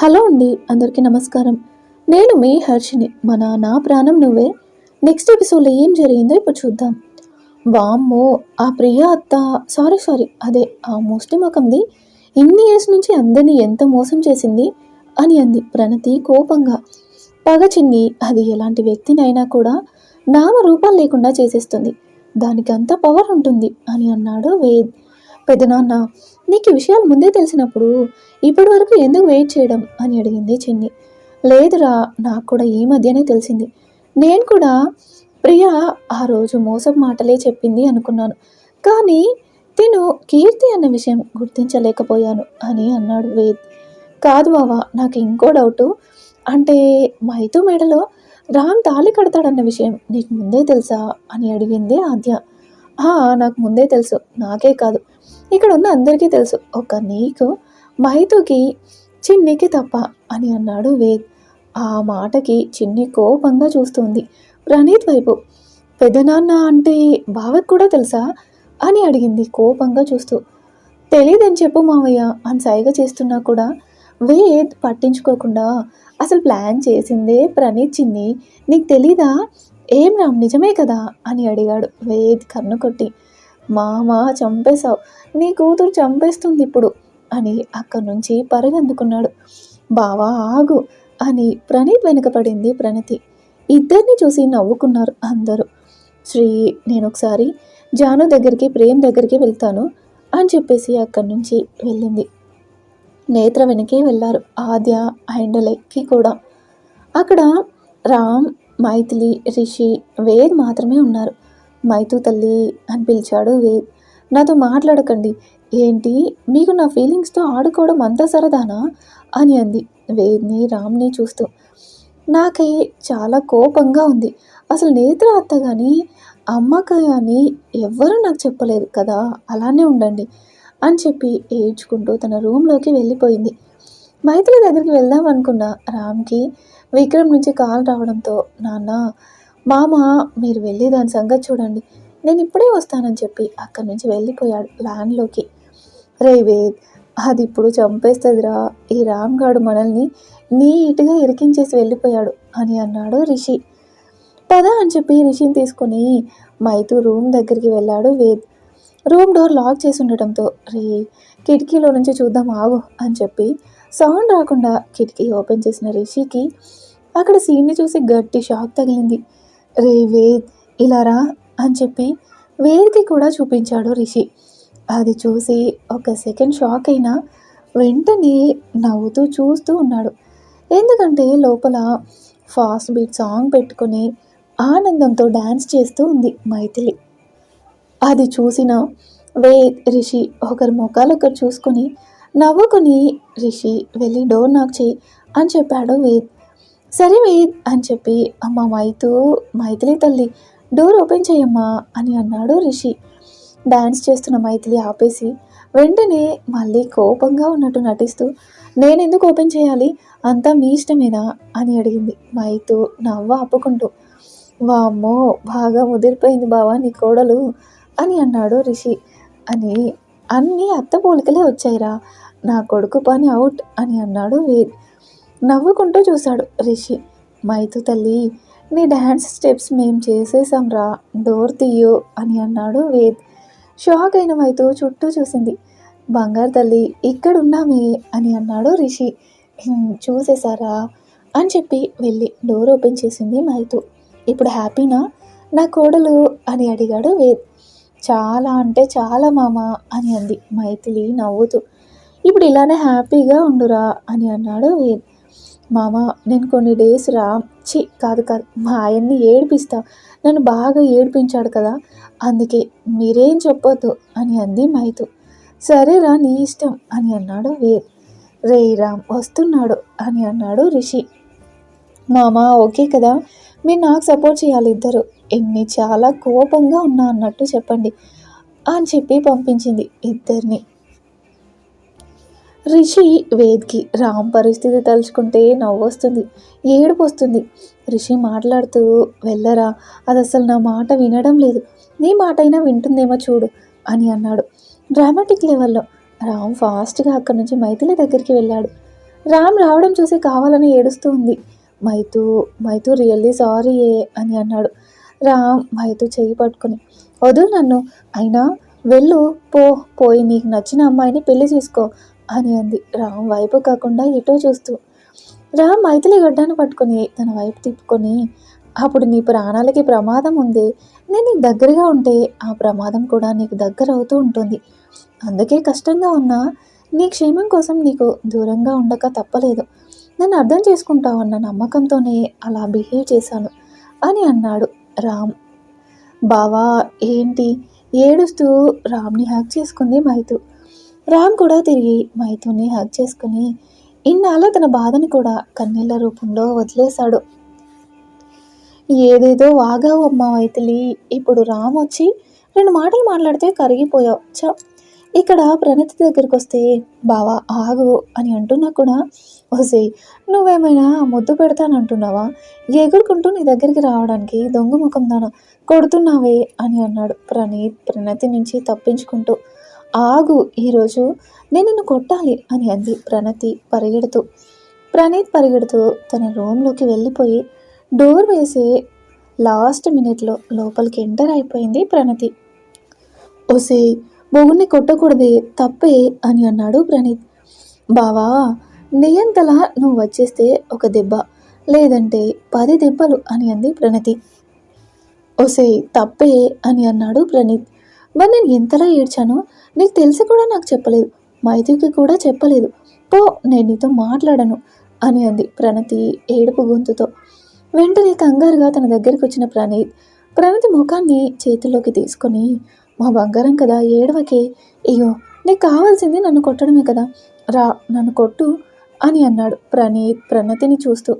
Hello అండి అందరికీ నమస్కారం. నేను మీ హర్షిని మన నా ప్రాణం నువ్వే. నెక్స్ట్ ఎపిసోడ్లో ఏం జరిగిందో ఇప్పుడు చూద్దాం. వామ్మో ఆ ప్రియ అత్త సారీ సారీ అదే ఆ ముస్లిం ముఖంది. ఇన్ని ఇయర్స్ నుంచి అందరినీ ఎంత మోసం చేసింది అని అంది ప్రణతి కోపంగా. పగ చిన్ని అది ఎలాంటి వ్యక్తినైనా కూడా నామ రూపాలు లేకుండా చేసేస్తుంది. దానికి అంత పవర్ ఉంటుంది అని అన్నాడు వేద్. పెద్దనాన్న నీకు విషయాలు ముందే తెలిసినప్పుడు ఇప్పటి వరకు ఎందుకు వెయిట్ చేయడం అని అడిగింది చిన్ని. లేదురా నాకు కూడా ఈ మధ్యనే తెలిసింది. నేను కూడా ప్రియా ఆ రోజు మోసం మాటలే చెప్పింది అనుకున్నాను. కానీ తిను కీర్తి అన్న విషయం గుర్తించలేకపోయాను అని అన్నాడు వేద్. కాదు బావా నాకు ఇంకో డౌటు అంటే మైతు మెడలో రామ్ తాళి కడతాడన్న విషయం నీకు ముందే తెలుసా అని అడిగింది ఆద్య. "ఆ, నాకు ముందే తెలుసు నాకే కాదు. ఇక్కడ ఉన్న అందరికీ తెలుసు. ఒక నీకు మైతుకి చిన్నికి తప్ప అని అన్నాడు వేద్. ఆ మాటకి చిన్ని కోపంగా చూస్తుంది. ప్రణీత్ వైపు పెదనాన్న అంటే బావకు కూడా తెలుసా? అని అడిగింది కోపంగా చూస్తూ. తెలియదని చెప్పు మావయ్య అని సైగ చేస్తున్నా కూడా వేద్ పట్టించుకోకుండా అసలు ప్లాన్ చేసిందే ప్రణీత్ చిన్ని. నీకు తెలీదా? ఏం రామ్ నిజమే కదా? అని అడిగాడు వేద్ కన్ను కొట్టి. మామ చంపేశావు. నీ కూతురు చంపేస్తుంది ఇప్పుడు అని అక్కడి నుంచి పరగందుకున్నాడు. బావా ఆగు అని ప్రణీత్ వెనుకపడింది ప్రణతి. ఇద్దరిని చూసి నవ్వుకున్నారు అందరూ. శ్రీ నేను ఒకసారి జాను దగ్గరికి ప్రేమ్ దగ్గరికి వెళ్తాను అని చెప్పేసి అక్కడి నుంచి వెళ్ళింది. నేత్ర వెనకే వెళ్ళారు ఆద్య అండ్ లెక్కి కూడా. అక్కడ రామ్ మైథిలి రిషి వేద్ మాత్రమే ఉన్నారు. మైతు తల్లి అని పిలిచాడు వేద్ నాతో మాట్లాడకండి. ఏంటి? మీకు నా ఫీలింగ్స్తో ఆడుకోవడం అంత సరదానా? అని అంది. వేద్ని రామ్ని చూస్తూ. నాకై చాలా కోపంగా ఉంది. అసలు నేత్ర అత్త కానీ అమ్మక కానీ ఎవ్వరూ నాకు చెప్పలేదు కదా? అలానే ఉండండి అని చెప్పి ఏడ్చుకుంటూ తన రూమ్లోకి వెళ్ళిపోయింది. మైత్రి దగ్గరికి వెళ్దాం అనుకున్న రామ్కి విక్రమ్ నుంచి కాల్ రావడంతో నాన్న మామ మీరు వెళ్ళి దాని సంగతి చూడండి. నేను ఇప్పుడే వస్తానని చెప్పి అక్కడి నుంచి వెళ్ళిపోయాడు ల్యాండ్లోకి. రే వేద్ అది ఇప్పుడు చంపేస్తుందిరా. ఈ రామ్ గాడు మనల్ని నీట్గా ఇరికించేసి వెళ్ళిపోయాడు అని అన్నాడు రిషి. పద అని చెప్పి రిషిని తీసుకొని మైతు రూమ్ దగ్గరికి వెళ్ళాడు వేద్. రూమ్ డోర్ లాక్ చేసి ఉండటంతో రే కిటికీలో నుంచి చూద్దాం ఆగు అని చెప్పి సౌండ్ రాకుండా కిటికీ ఓపెన్ చేసిన రిషికి అక్కడ సీన్ని చూసి గట్టి షాక్ తగిలింది. రే వేద్ ఇలా రా అని చెప్పి వేద్కి కూడా చూపించాడు రిషి. అది చూసి ఒక సెకండ్ షాక్ అయినా వెంటనే నవ్వుతూ చూస్తూ ఉన్నాడు. ఎందుకంటే లోపల ఫాస్ట్ బీట్ సాంగ్ పెట్టుకొని ఆనందంతో డ్యాన్స్ చేస్తూ ఉంది మైథిలి. అది చూసిన వేద్ రిషి ఒకరి ముఖాలు ఒకరు చూసుకొని నవ్వుకొని రిషి వెళ్ళి డోర్ నాక్ చేయి అని చెప్పాడు వేద్. సరే వేద్ అని చెప్పి అమ్మ మైతు మైథిలి తల్లి డోర్ ఓపెన్ చేయమ్మా అని అన్నాడు రిషి. డ్యాన్స్ చేస్తున్న మైథిలి ఆపేసి వెంటనే మళ్ళీ కోపంగా ఉన్నట్టు నటిస్తూ నేను ఎందుకు ఓపెన్ చేయాలి? అంతా మీ ఇష్టమేనా? అని అడిగింది మైతు నవ్వ ఆపుకుంటూ. వామ్మో బాగా ముదిరిపోయింది బావా నీ కోడలు అని అన్నాడు రిషి. అని అన్నీ అత్త పోలికలే వచ్చాయిరా నా కొడుకు పని అవుట్ అని అన్నాడు వేద్. నవ్వుకుంటూ చూశాడు రిషి. మైతు తల్లి నీ డ్యాన్స్ స్టెప్స్ మేం చేసేసాం రా డోర్ తీయు అని అన్నాడు వేద్. షాక్ అయిన మైతు చుట్టూ చూసింది. బంగారు తల్లి ఇక్కడ ఉన్నామే అని అన్నాడు రిషి. చూసేశారా? అని చెప్పి వెళ్ళి డోర్ ఓపెన్ చేసింది మైతు. ఇప్పుడు హ్యాపీనా? నా కోడలు? అని అడిగాడు వేద్. చాలా అంటే చాలా మామ అని అంది మైథిలి నవ్వుతూ. ఇప్పుడు ఇలానే హ్యాపీగా ఉండురా అని అన్నాడు వేద్. మామ నేను కొన్ని డేస్ రా చి కాదు కాదు మా ఆయన్ని ఏడిపిస్తా. నన్ను బాగా ఏడిపించాడు కదా అందుకే మీరేం చెప్పొద్దు అని అంది మైతు. సరేరా నీ ఇష్టం అని అన్నాడు వేద్ రే రామ్ వస్తున్నాడు అని అన్నాడు రిషి. మామ ఓకే కదా మీరు నాకు సపోర్ట్ చేయాలి ఇద్దరు. ఎన్ని చాలా కోపంగా ఉన్నా అన్నట్టు చెప్పండి అని చెప్పి పంపించింది ఇద్దరిని. రిషి వేద్కి రామ్ పరిస్థితి తలుచుకుంటే నవ్వు వస్తుంది ఏడుపు వస్తుంది రిషి మాట్లాడుతూ వెళ్ళరా అది అసలు నా మాట వినడం లేదు. నీ మాట అయినా వింటుందేమో చూడు అని అన్నాడు. డ్రామాటిక్ లెవెల్లో రామ్ ఫాస్ట్గా అక్కడి నుంచి మైథిలి దగ్గరికి వెళ్ళాడు. రామ్ రావడం చూసి కావాలని ఏడుస్తూ ఉంది. మైతు మైతు రియల్లీ సారీ అని అన్నాడు. రామ్ మైతు చెయ్యి పట్టుకుని వదులు నన్ను అయినా వెళ్ళు పో పోయి నీకు నచ్చిన అమ్మాయిని పెళ్ళి చేసుకో అని అంది. రామ్ వైపు కాకుండా ఎటో చూస్తూ. రామ్ మైథిలి గడ్డాను పట్టుకుని తన వైపు తిప్పుకొని అప్పుడు నీ ప్రాణాలకి ప్రమాదం ఉంది. నేను నీకు దగ్గరగా ఉంటే ఆ ప్రమాదం కూడా నీకు దగ్గర అవుతూ ఉంటుంది. అందుకే కష్టంగా ఉన్నా నీ క్షేమం కోసం నీకు దూరంగా ఉండక తప్పలేదు. నన్ను అర్థం చేసుకుంటావన్న నమ్మకంతోనే అలా బిహేవ్ చేశాను అని అన్నాడు రామ్. బావా ఏంటి? ఏడుస్తూ రామ్ని హ్యాక్ చేసుకుంది మైతు రామ్ కూడా తిరిగి మైథుని హక్ చేసుకుని ఇన్నాళ్ళ తన బాధని కూడా కన్నీళ్ళ రూపంలో వదిలేశాడు. ఏదేదో వాగావు అమ్మ మైథిలి ఇప్పుడు రామ్ వచ్చి రెండు మాటలు మాట్లాడితే కరిగిపోయావు. చ ఇక్కడ ప్రణతి దగ్గరికి వస్తే బావా ఆగు అని అంటున్నా కూడా ఓసే నువ్వేమైనా ముద్దు పెడతానంటున్నావా? ఎగురుకుంటూ నీ దగ్గరికి రావడానికి దొంగ ముఖం దాన కొడుతున్నావే అని అన్నాడు ప్రణీత్ ప్రణతి నుంచి తప్పించుకుంటూ. ఆగు ఈరోజు నేను నిన్ను కొట్టాలి అని అంది ప్రణతి పరిగెడుతూ. ప్రణీత్ పరిగెడుతూ తన రూమ్లోకి వెళ్ళిపోయి డోర్ వేసి లాస్ట్ మినిట్లో లోపలికి ఎంటర్ అయిపోయింది ప్రణతి. ఓసే బొగుని కొట్టకూడదే తప్పే అని అన్నాడు ప్రణీత్. బావా నియంతలా నువ్వు వచ్చేస్తే ఒక దెబ్బ లేదంటే పది దెబ్బలు అని అంది ప్రణతి. ఒసే తప్పే అని అన్నాడు ప్రణీత్. మరి నేను ఎంతలా ఏడ్చానో? నీకు తెలిసి కూడా నాకు చెప్పలేదు. మైథుకి కూడా చెప్పలేదు. పో నేను నీతో మాట్లాడను అని అంది ప్రణతి ఏడుపు గొంతుతో. వెంటనే కంగారుగా తన దగ్గరికి వచ్చిన ప్రణీత్ ప్రణతి ముఖాన్ని చేతిలోకి తీసుకొని మా బంగారం కదా ఏడవకే. అయ్యో నీకు కావాల్సింది నన్ను కొట్టడమే కదా. రా నన్ను కొట్టు అని అన్నాడు ప్రణీత్ ప్రణతిని చూస్తూ.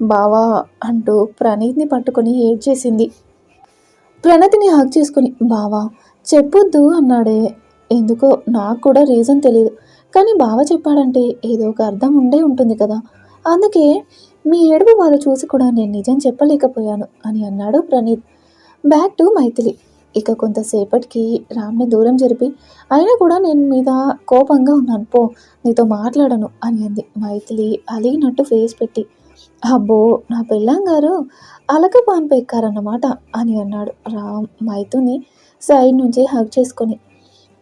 బావా అంటూ ప్రణీత్ని పట్టుకొని ఏడ్చేసింది. ప్రణతిని హక్ చేసుకుని బావా చెప్పొద్దు అన్నాడే. ఎందుకో నాకు కూడా రీజన్ తెలియదు కానీ బావ చెప్పాడంటే ఏదో ఒక అర్థం ఉండే ఉంటుంది కదా. అందుకే మీ ఏడుపు బాధ చూసి కూడా నేను నిజం చెప్పలేకపోయాను అని అన్నాడు ప్రణీత్. Back to Maithili. ఇక కొంతసేపటికి రామ్ని దూరం జరిపి అయినా కూడా నేను మీద కోపంగా ఉన్నాను. పో నీతో మాట్లాడను అని అంది. మైథిలి అలిగినట్టు ఫేస్ పెట్టి అబ్బో నా పెళ్ళాం గారు అలక పాంపు ఎక్కారన్నమాట అని అన్నాడు రామ్ మైతుని సైడ్ నుంచి హగ్ చేసుకొని.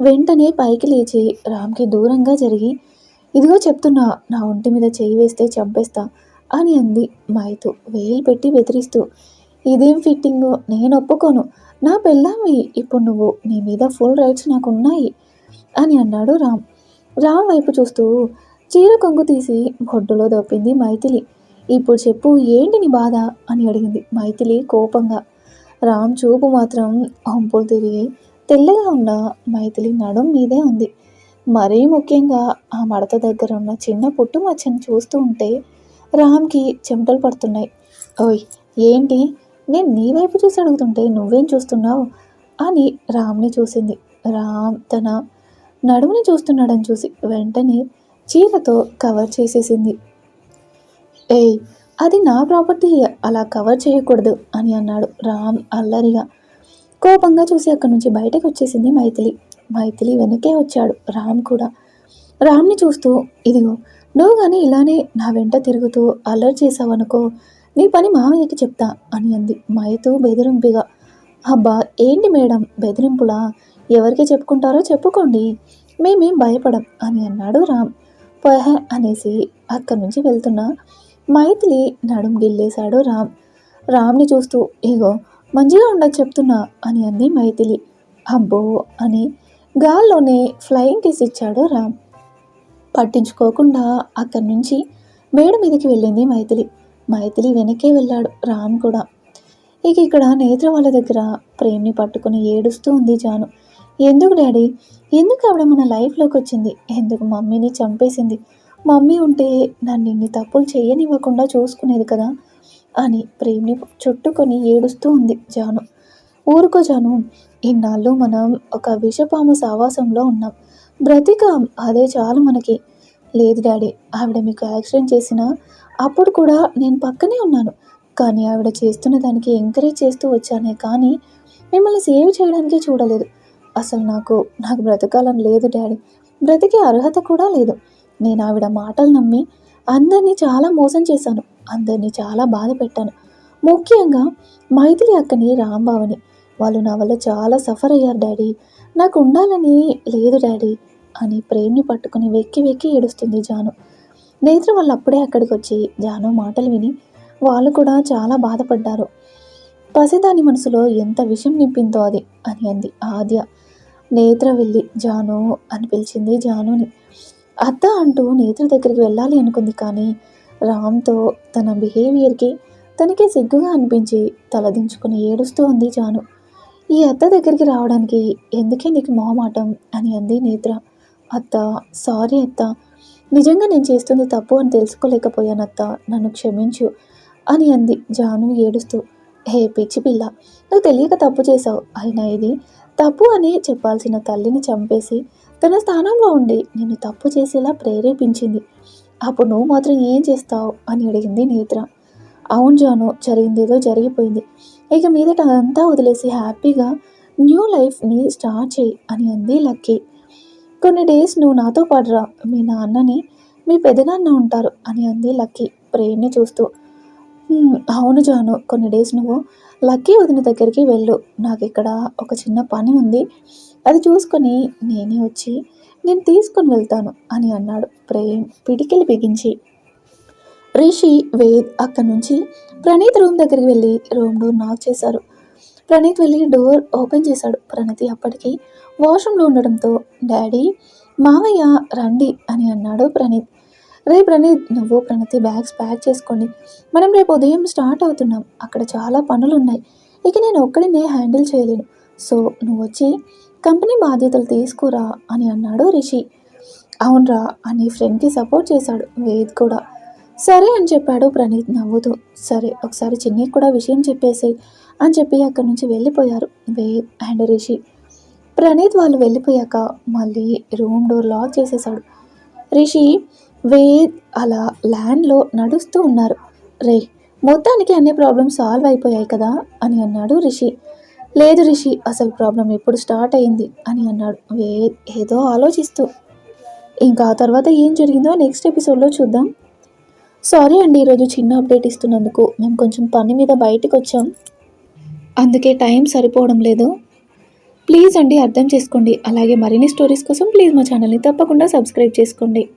వెంటనే పైకి లేచి రామ్కి దూరంగా జరిగి ఇదిగో చెప్తున్నా నా ఒంటి మీద చేయి వేస్తే చంపేస్తా అని అంది మైతు. వేలు పెట్టి బెదిరిస్తూ ఇదేం ఫిట్టింగ్? నేను ఒప్పుకోను. నా పెళ్ళామి ఇప్పుడు నువ్వు నీ మీద ఫుల్ రైట్స్ నాకు ఉన్నాయి అని అన్నాడు రామ్. రామ్ వైపు చూస్తూ చీర కొంగు తీసి బొడ్డులో దొప్పింది మైథిలి. ఇప్పుడు చెప్పు ఏంటి నీ బాధ? అని అడిగింది మైథిలి కోపంగా. రామ్ చూపు మాత్రం అంపులు తిరిగి తెల్లగా ఉన్న? మైథిలి నడుం మీదే ఉంది మరీ ముఖ్యంగా ఆ మడత దగ్గర ఉన్న చిన్న పుట్టు మచ్చని చూస్తూ ఉంటే రామ్కి చెమటలు పడుతున్నాయి. ఓయ్ ఏంటి? నేను నీ వైపు చూసి అడుగుతుంటే నువ్వేం చూస్తున్నావు? అని రామ్ని చూసింది. రామ్ తన నడుముని చూస్తున్నాడని చూసి వెంటనే చీరతో కవర్ చేసేసింది. ఏయ్ అది నా ప్రాపర్టీ అలా కవర్ చేయకూడదు అని అన్నాడు రామ్ అల్లరిగా. కోపంగా చూసి అక్కడి నుంచి బయటకు వచ్చేసింది మైథిలి. మైథిలి వెనకే వచ్చాడు రామ్ కూడా. రామ్ని చూస్తూ ఇదిగో నువ్వు కానీ ఇలానే నా వెంట తిరుగుతూ అల్లరి చేసావనుకో నీ పని మామయ్యకి చెప్తా అని అంది మైతు బెదిరింపుగా. అబ్బా ఏంటి మేడం బెదిరింపులా? ఎవరికి చెప్పుకుంటారో చెప్పుకోండి. మేమేం భయపడం అని అన్నాడు రామ్. పహ అనేసి అక్కడి నుంచి వెళ్తున్న. మైథిలి నడుం గిల్లేశాడు రామ్. రామ్ని చూస్తూ ఇగో మంచిగా ఉండదు చెప్తున్నా అని అంది మైథిలి. అబ్బో అని గాల్లోనే ఫ్లయింగ్ కిస్ ఇచ్చాడు రామ్. పట్టించుకోకుండా అక్కడి నుంచి మేడ మీదకి వెళ్ళింది మైథిలి. మైథిలి వెనకే వెళ్ళాడు రామ్ కూడా. ఇక ఇక్కడ నేత్ర వాళ్ళ దగ్గర ప్రేమ్ని పట్టుకుని ఏడుస్తూ ఉంది జాను. ఎందుకు డాడీ? ఎందుకు ఆవిడ మన లైఫ్లోకి వచ్చింది? ఎందుకు మమ్మీని చంపేసింది? మమ్మీ ఉంటే నన్ను ఇన్ని తప్పులు చేయనివ్వకుండా చూసుకునేది కదా అని ప్రేమ్ని చుట్టుకొని ఏడుస్తూ ఉంది జాను. ఊరుకో జాను ఇన్నాళ్ళు మనం ఒక విషపాము సావాసంలో ఉన్నాం. బ్రతికాం అదే చాలు మనకి. లేదు డాడీ ఆవిడ మీకు యాక్సిడెంట్ చేసినా అప్పుడు కూడా నేను పక్కనే ఉన్నాను. కానీ ఆవిడ చేస్తున్న దానికి ఎంకరేజ్ చేస్తూ వచ్చానే కానీ మిమ్మల్ని సేవ్ చేయడానికి చూడలేదు. అసలు నాకు నాకు బ్రతకాలని లేదు డాడీ. బ్రతికే అర్హత కూడా లేదు. నేను ఆవిడ మాటలు నమ్మి అందరినీ చాలా మోసం చేశాను. అందరినీ చాలా బాధ పెట్టాను. ముఖ్యంగా మైథిలి అక్కని రాంబావని. వాళ్ళు నా వల్ల చాలా సఫర్ అయ్యారు డాడీ. నాకు ఉండాలని లేదు డాడీ అని ప్రేమ్ని పట్టుకుని వెక్కి వెక్కి ఏడుస్తుంది జాను. నేత్ర వాళ్ళు అప్పుడే అక్కడికి వచ్చి జాను మాటలు విని వాళ్ళు కూడా చాలా బాధపడ్డారు. పసిదాని మనసులో ఎంత విషయం నింపిందో అది అని అంది ఆద్య. నేత్ర వెళ్ళి జాను అని పిలిచింది జానుని. అత్త అంటూ నేత్ర దగ్గరికి వెళ్ళాలి అనుకుంది కానీ రామ్తో తన బిహేవియర్కి తనకే సిగ్గుగా అనిపించి తలదించుకుని ఏడుస్తూ ఉంది జాను. ఈ అత్త దగ్గరికి రావడానికి ఎందుకే నీకు మొహమాటం అని అంది నేత్ర. అత్త సారీ అత్త. నిజంగా నేను చేస్తుంది తప్పు అని తెలుసుకోలేకపోయాను అత్త. నన్ను క్షమించు అని అంది జాను ఏడుస్తూ. హే పిచ్చి పిల్ల. నువ్వు తెలియక తప్పు చేశావు. అయినా ఇది తప్పు అని చెప్పాల్సిన తల్లిని చంపేసి తన స్థానంలో ఉండి నిన్ను తప్పు చేసేలా ప్రేరేపించింది. అప్పుడు నువ్వు మాత్రం ఏం చేస్తావు? అని అడిగింది నేత్ర. అవును జాను జరిగిందేదో జరిగిపోయింది. ఇక మీదట అంతా వదిలేసి హ్యాపీగా న్యూ లైఫ్ని స్టార్ట్ చేయి అని అంది లక్కీ. కొన్ని డేస్ నువ్వు నాతో పడరా మీ నాన్నని మీ పెదనాన్న ఉంటారు అని అంది లక్కీ ప్రేమ్ని చూస్తూ. అవును జాను కొన్ని డేస్ నువ్వు లక్కీ వదిన దగ్గరికి వెళ్ళు. నాకు ఇక్కడ ఒక చిన్న పని ఉంది. అది చూసుకొని నేనే వచ్చి నేను తీసుకొని వెళ్తాను అని అన్నాడు ప్రేమ్ పిడికిలి బిగించి. రిషి వేద్ అక్కడి నుంచి ప్రణీత్ రూమ్ దగ్గరికి వెళ్ళి రూమ్ డోర్ నాక్ చేశారు. ప్రణీత్ వెళ్ళి డోర్ ఓపెన్ చేశాడు. ప్రణతి అప్పటికి వాష్రూమ్లో ఉండడంతో డాడీ మావయ్య రండి అని అన్నాడు ప్రణీత్. రే ప్రణీత్ నువ్వు ప్రణతి బ్యాగ్స్ ప్యాక్ చేసుకోండి. మనం రేపు ఉదయం స్టార్ట్ అవుతున్నాం. అక్కడ చాలా పనులు ఉన్నాయి ఇక నేను ఒక్కడినే హ్యాండిల్ చేయలేను. సో నువ్వు వచ్చి కంపెనీ బాధ్యతలు తీసుకురా అని అన్నాడు రిషి. అవునరా అని ఫ్రెండ్కి సపోర్ట్ చేశాడు వేద్ కూడా. సరే అని చెప్పాడు ప్రణీత్ నవ్వుతూ. సరే ఒకసారి చిన్నకి కూడా విషయం చెప్పేసి అని చెప్పి అక్కడి నుంచి వెళ్ళిపోయారు వేద్ అండ్ రిషి. ప్రణీత్ వాళ్ళు వెళ్ళిపోయాక మళ్ళీ రూమ్ డోర్ లాక్ చేసేసాడు రిషి వేద్ అలా ల్యాండ్లో నడుస్తూ ఉన్నారు. రే మొత్తానికి అన్ని ప్రాబ్లమ్స్ సాల్వ్ అయిపోయాయి కదా అని అన్నాడు రిషి. లేదు రిషి అసలు ప్రాబ్లం ఎప్పుడు స్టార్ట్ అయింది? అని అన్నాడు. వే ఏదో ఆలోచిస్తూ. ఇంకా ఆ తర్వాత ఏం జరిగిందో నెక్స్ట్ ఎపిసోడ్లో చూద్దాం. సారీ అండి ఈరోజు చిన్న అప్డేట్ ఇస్తున్నందుకు. మేము కొంచెం పని మీద బయటకు వచ్చాం. అందుకే టైం సరిపోవడం లేదు. ప్లీజ్ అండి అర్థం చేసుకోండి. అలాగే మరిన్ని స్టోరీస్ కోసం ప్లీజ్ మా ఛానల్ని తప్పకుండా సబ్స్క్రైబ్ చేసుకోండి.